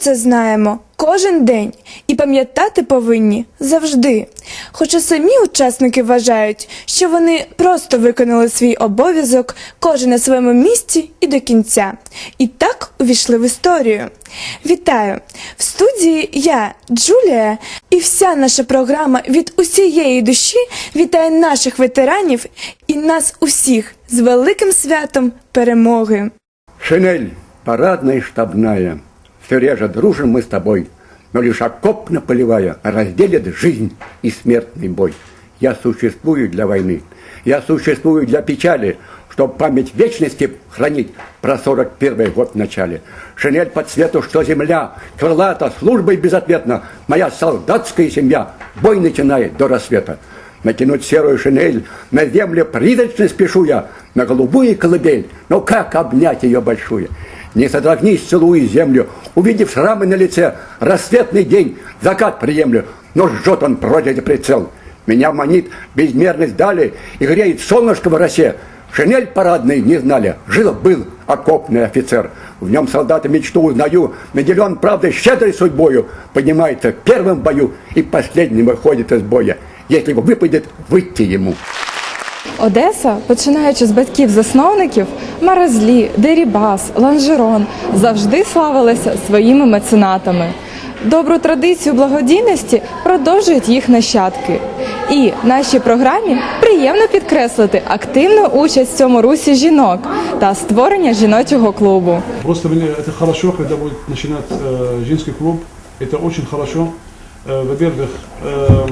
це знаємо кожен день і пам'ятати повинні завжди. Хоча самі учасники вважають, що вони просто виконали свій обов'язок, кожен на своєму місці і до кінця. І так увійшли в історію. Вітаю! В студії я, Джулія, і вся наша програма від усієї душі вітає наших ветеранів і нас усіх з великим святом перемоги. Шинель парадная и штабная, все реже дружим мы с тобой, но лишь окопно поливая разделит жизнь и смертный бой. Я существую для войны, я существую для печали, чтоб память вечности хранить про 41 год в начале. Шинель по цвету, что земля, крылата, службой безответно, моя солдатская семья, бой начинает до рассвета. Натянуть серую шинель, на земле призрачно спешу я, на голубую колыбель, но как обнять ее большую? Не содрогнись, целуя землю, увидев шрамы на лице, рассветный день, закат приемлю, но жжет он пройдет прицел. Меня манит безмерность дали и греет солнышко в росе. Шинель парадный не знали, жил-был окопный офицер. В нем солдата мечту узнаю, наделен правдой щедрой судьбою, поднимается в первом бою и последним выходит из боя. Если выпадет, выйти ему. Одеса, починаючи з батьків-засновників, Марезлі, Дерібас, Ланжерон, завжди славилася своїми меценатами. Добру традицію благодійності продовжують їх нащадки. І нашій програмі приємно підкреслити активну участь в цьому русі жінок та створення жіночого клубу. Просто мне это хорошо, когда будет начинать э, женский клуб. Это очень хорошо. Э, во-первых, э,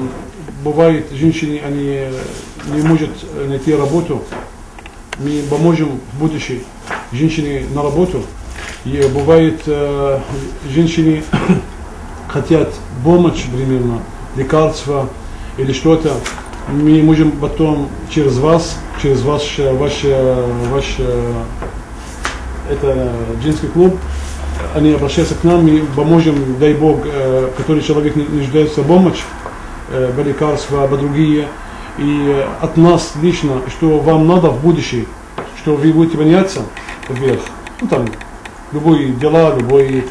бывает женщины, они не могут найти работу. Мы поможем в будущем женщине на работу. И бывает, э, женщины хотят помощь примерно, лекарства или что-то. Мы можем потом через вас, через ваш, ваш, ваш это женский клуб, они обращаются к нам, мы поможем, дай Бог, э, который человек не нуждается в помощь, э, по лекарства, по другие. И от нас лично, что вам надо в будущем, что вы будете меняться вверх, ну там, любые дела, любой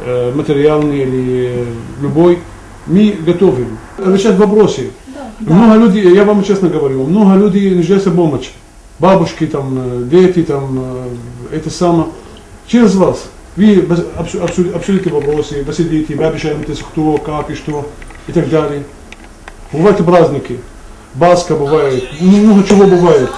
э, материальный или любой, мы готовы решать вопросы. Много людей, я вам честно говорю, много людей нуждаются в помощи. Бабушки, там, э, дети, там, э, это самое. Через вас. Вы обсудите вопросы, посидите, вы обещаете, кто, как и что, и так далее. Бывают праздники. Баска бывает, ну, много чего бывает.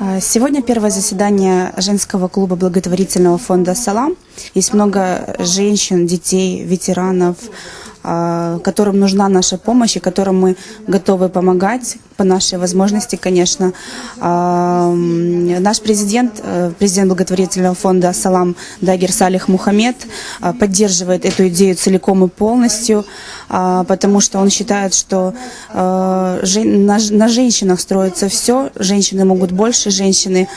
А, Сегодня первое заседание женского клуба благотворительного фонда «Салам». Есть много женщин, детей, ветеранов, которым нужна наша помощь и которым мы готовы помогать по нашей возможности, конечно. А, Наш президент, э, президент благотворительного фонда «Салам» Дагер Салих Мухаммед а, поддерживает эту идею целиком и полностью, а, потому что он считает, что на, женщинах строится все, женщины могут больше, женщины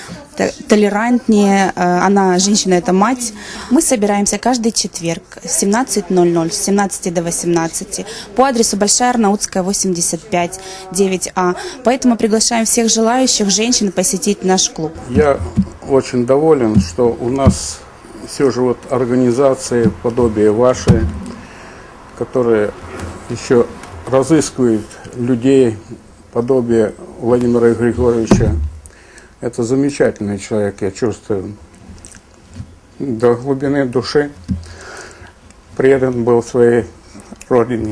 толерантнее, э, она, женщина это мать. Мы собираемся каждый четверг с 17.00, с 17 до 18 по адресу Большая Арнаутская, 85, 9А. Поэтому приглашаем всех желающих женщин посетить наш клуб. Я очень доволен, что у нас все же вот организации подобие вашей, которые еще разыскивают людей подобие Владимира Григорьевича. Это замечательный человек, я чувствую. До глубины души предан был своей родине.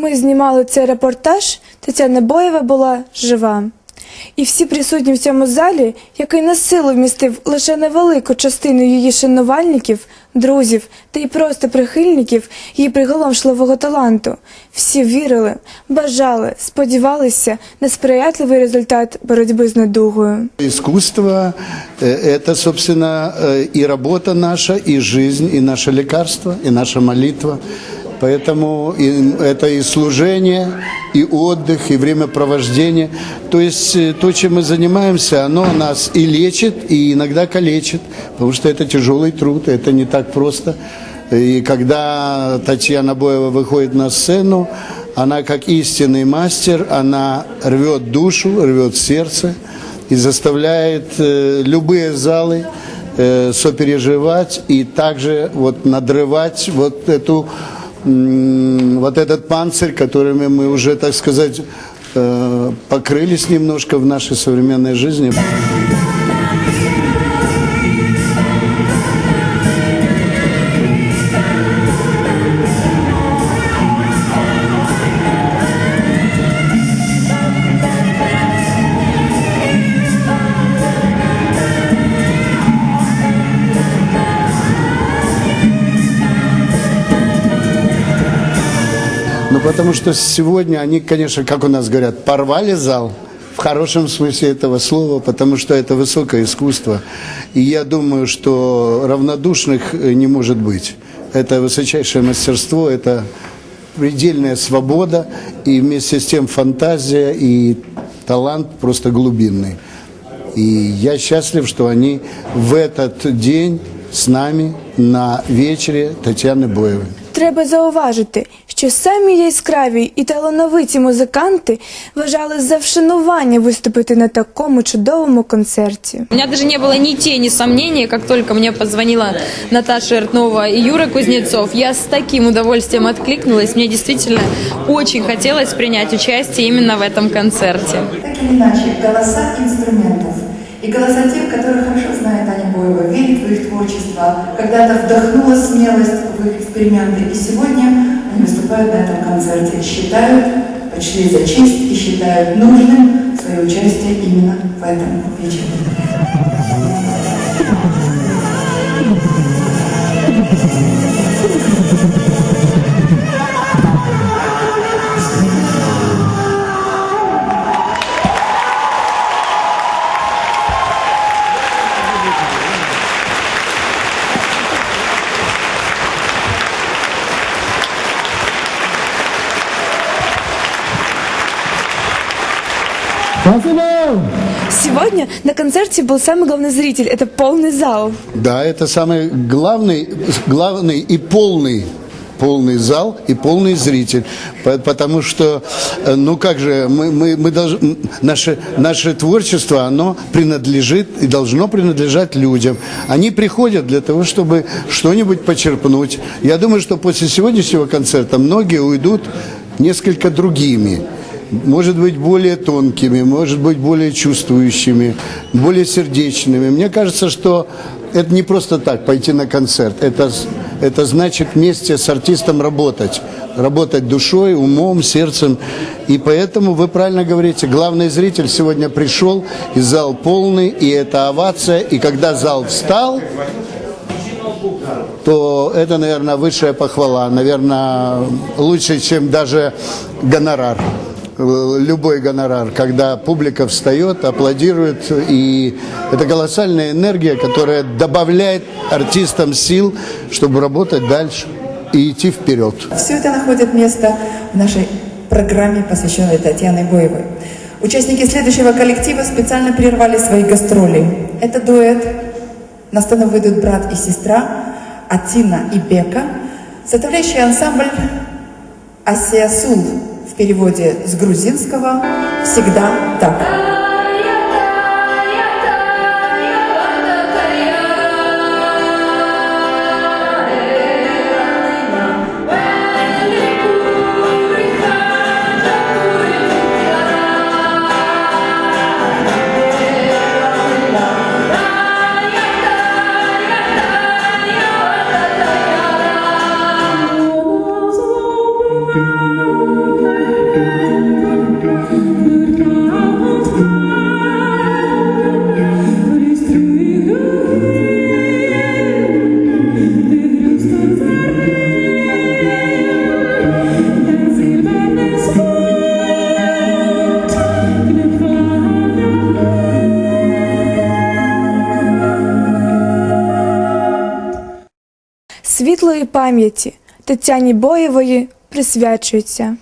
ми знімали цей репортаж, Тетяна Боєва була жива. І всі присутні в цьому залі, який на силу вмістив лише невелику частину її шанувальників, друзів та й просто прихильників її приголомшливого таланту, всі вірили, бажали, сподівалися на сприятливий результат боротьби з недугою. Искусство э, – это, собственно, э, и работа наша, и жизнь, и наше лекарство, и наша молитва. Поэтому и- это и служение, и отдых, и времяпровождение. То есть э, то, чем мы занимаемся, оно нас и лечит, и иногда калечит, потому что это тяжелый труд, это не так просто. И когда Татьяна Боева выходит на сцену, она как истинный мастер, она рвет душу, рвет сердце и заставляет э, любые залы э, сопереживать и также вот надрывать вот эту вот этот панцирь, которыми мы уже, так сказать, э, покрылись немножко в нашей современной жизни. Потому что сегодня они, конечно, как у нас говорят, порвали зал в хорошем смысле этого слова, потому что это высокое искусство. И я думаю, что равнодушных э, не может быть. Это высочайшее мастерство, это предельная свобода и вместе с тем фантазия и талант просто глубинный. И я счастлив, что они в этот день с нами на вечере Татьяны Боевой. Треба зауважити, що самі яскраві і талановиті музиканти вважали за вшанування виступити на такому чудовому концерті. У меня даже не было ни тени сомнений, как только мне позвонила Наташа Эртнова и Юра Кузнецов, я с таким удовольствием откликнулась. Мне действительно очень хотелось принять участие именно в этом концерте. Так или иначе, голоса инструментов и голоса тех, которые хорошо знают Аню Боева, верят в их творчество, когда-то вдохнула смелость в их эксперименты, и сегодня они выступают на этом концерте, считают, почли за честь и считают нужным свое участие именно в этом вечере. Сегодня на концерте был самый главный зритель, это полный зал. Да, это самый главный, главный и полный полный зал и полный зритель. По- Потому что, э, ну как же, мы, мы, мы должны, наше, наше творчество, оно принадлежит и должно принадлежать людям. Они приходят для того, чтобы что-нибудь почерпнуть. Я думаю, что после сегодняшнего концерта многие уйдут несколько другими может быть, более тонкими, может быть, более чувствующими, более сердечными. Мне кажется, что это не просто так пойти на концерт. Это, это значит вместе с артистом работать. Работать душой, умом, сердцем. И поэтому вы правильно говорите, главный зритель сегодня пришел, и зал полный, и это овация. И когда зал встал, то это, наверное, высшая похвала. Наверное, лучше, чем даже гонорар. Э, Любой гонорар, когда публика встает, аплодирует, и это колоссальная энергия, которая добавляет артистам сил, чтобы работать дальше и идти вперед. Все это находит место в нашей программе, посвященной Татьяне Боевой. Участники следующего коллектива специально прервали свои гастроли. Это дуэт. На сцену выйдут брат и сестра Атина и Бека, составляющий ансамбль Асиасул в переводе с грузинского «Всегда так». пам'яті Тетяні Боєвої присвячується.